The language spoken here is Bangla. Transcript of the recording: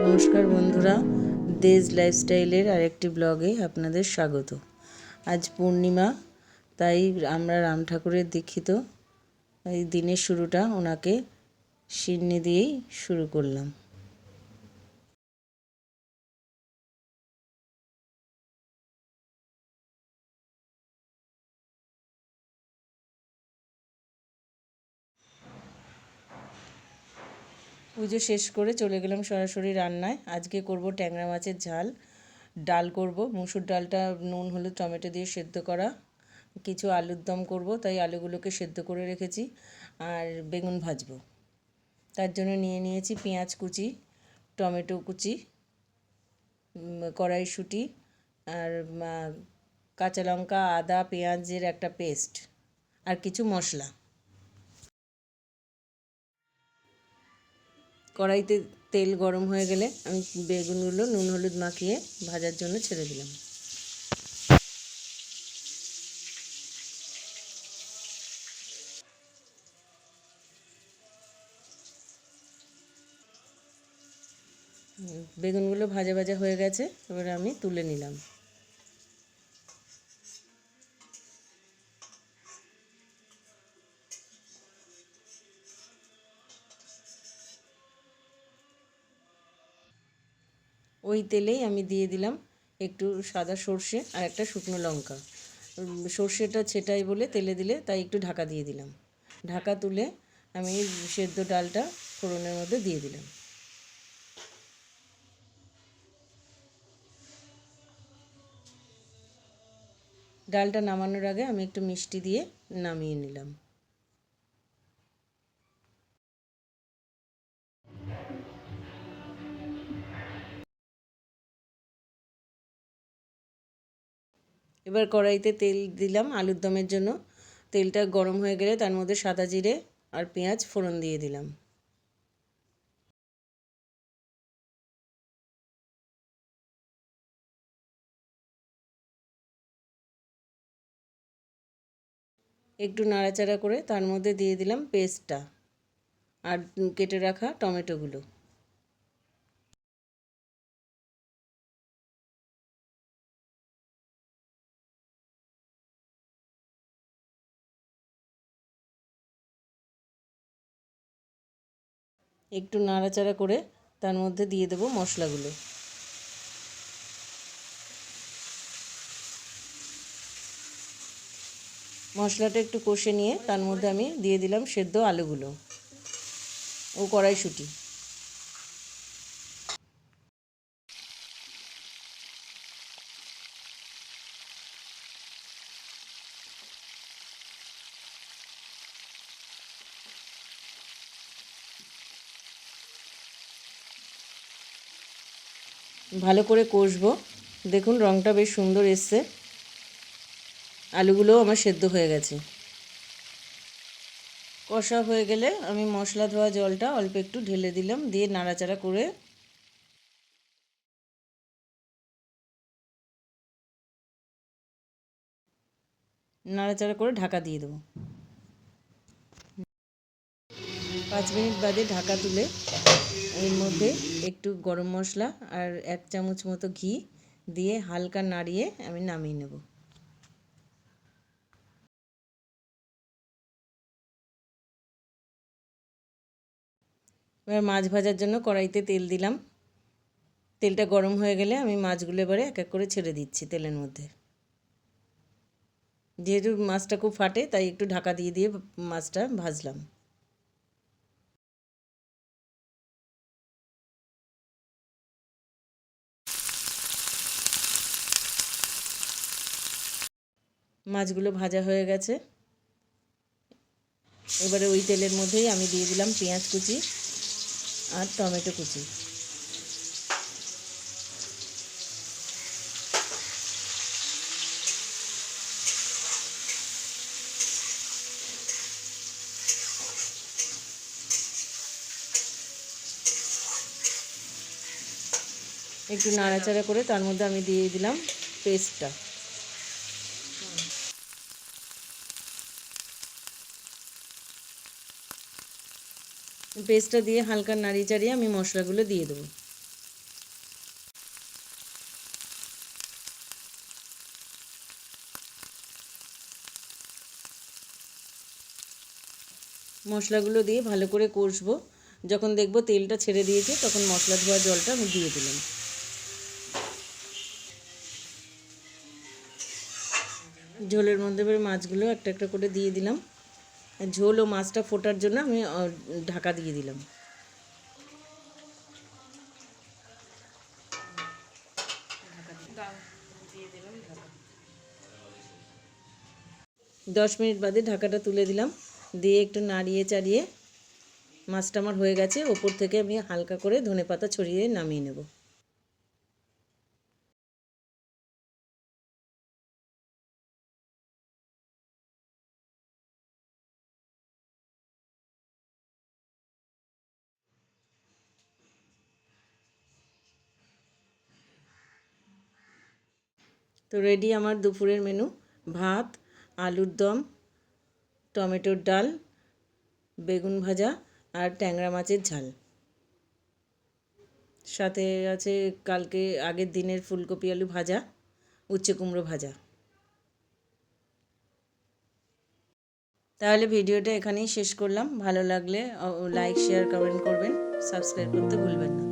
নমস্কার বন্ধুরা, দেজ লাইফস্টাইলের আরেকটি ব্লগে আপনাদের স্বাগত। আজ পূর্ণিমা, তাই আমরা রাম ঠাকুরের দীক্ষিত। এই দিনের শুরুটা ওনাকে সিন্নি দিয়েই শুরু করলাম। পুজো শেষ করে চলে গেলাম সরাসরি রান্নায়। আজকে করব ট্যাংরা মাছের ঝাল। ডাল করব। মুসুর ডালটা নুন, হলুদ, টমেটো দিয়ে সেদ্ধ করা। কিছু আলুর দম করব, তাই আলুগুলোকে সেদ্ধ করে রেখেছি। আর বেগুন ভাজবো। তার জন্য নিয়ে নিয়েছি পেঁয়াজ কুচি, টমেটো কুচি কড়াইশুঁটি আর কাঁচা লঙ্কা, আদা, পেঁয়াজের একটা পেস্ট আর কিছু মশলা। কড়াইতে তেল গরম হয়ে গেলে আমি বেগুনগুলো, নুন হলুদ মাখিয়ে ভাজার জন্য ছেড়ে দিলাম। বেগুনগুলো ভাজা ভাজা হয়ে গেছে, এবারে আমি তুলে নিলাম। ওই তেলেই আমি দিয়ে দিলাম একটু সাদা সর্ষে আর একটা শুকনো লঙ্কা। সর্ষেটা ছেটাই বলে তেলে দিলে তাই একটু ঢাকা দিয়ে দিলাম। ঢাকা তুলে আমি সেদ্ধ ডালটা ফোড়নের মধ্যে দিয়ে দিলাম। ডালটা নামানোর আগে আমি একটু মিষ্টি দিয়ে নামিয়ে নিলাম। এবার কড়াইতে তেল দিলাম আলুর দমের জন্য। তেলটা গরম হয়ে গেলে তার মধ্যে সাদা জিরে আর পেঁয়াজ ফোড়ন দিয়ে দিলাম। একটু নাড়াচাড়া করে তার মধ্যে দিয়ে দিলাম পেস্টটা আর কেটে রাখা টমেটোগুলো। একটু নাড়াচাড়া করে তার মধ্যে দিয়ে দেবো মশলাগুলো। মশলাটা একটু কষে নিয়ে তার মধ্যে আমি দিয়ে দিলাম সেদ্ধ আলুগুলো ও কড়াইশুঁটি। ভালো করে কষবো। দেখুন রঙটা বেশ সুন্দর এসছে। আলুগুলোও আমার সেদ্ধ হয়ে গেছে। কষা হয়ে গেলে আমি মশলা ধোয়া জলটা অল্প একটু ঢেলে দিলাম, দিয়ে নাড়াচাড়া করে নাড়াচাড়া করে ঢাকা দিয়ে দেবো। পাঁচ মিনিট বাদে ঢাকা তুলে এর মধ্যে একটু গরম মশলা আর এক চামচ মতো ঘি দিয়ে হালকা নাড়িয়ে আমি নামিয়ে নেব। এবার মাছ ভাজার জন্য কড়াইতে তেল দিলাম। তেলটা গরম হয়ে গেলে আমি মাছগুলো এবারে এক এক করে ছেড়ে দিচ্ছি তেলের মধ্যে। যেহেতু মাছটা খুব ফাটে, তাই একটু ঢাকা দিয়ে দিয়ে মাছটা ভাজলাম। মাছগুলো ভাজা হয়ে গেছে। এবারে ওই তেলের মধ্যেই আমি দিয়ে দিলাম পেঁয়াজ কুচি আর টমেটো কুচি। একটু নাড়াচাড়া করে তার মধ্যে আমি দিয়ে দিলাম পেস্টটা। পেস্টটা দিয়ে হালকা নাড়িয়ে চাড়িয়ে আমি মশলাগুলো দিয়ে দেবো। মশলাগুলো দিয়ে ভালো করে কষবো। যখন দেখব তেলটা ছেড়ে দিয়েছে, তখন মশলা ধোয়া জলটা আমি দিয়ে দিলাম। ঝোলের মধ্যে মাছগুলো একটা একটা করে দিয়ে দিলাম। ঝোল ও মাছটা ফোটার জন্য আমি ঢাকা দিয়ে দিলাম। দশ মিনিট বাদে ঢাকাটা তুলে দিলাম। দিয়ে একটু নাড়িয়ে চাড়িয়ে মাছটা আমার হয়ে গেছে। ওপর থেকে আমি হালকা করে ধনে পাতা ছড়িয়ে নামিয়ে নেব। তো রেডি আমার দুপুরের মেনু ভাত, আলুর দম, টমেটোর ডাল, বেগুন ভাজা আর ট্যাংরা মাছের ঝাল। সাথে আছে কালকে আগের দিনের ফুলকপি আলু ভাজা, উচ্ছে কুমড়ো ভাজা। তাহলে ভিডিওটা এখানেই শেষ করলাম। ভালো লাগলে লাইক শেয়ার কমেন্ট করবেন। সাবস্ক্রাইব করতে ভুলবেন না।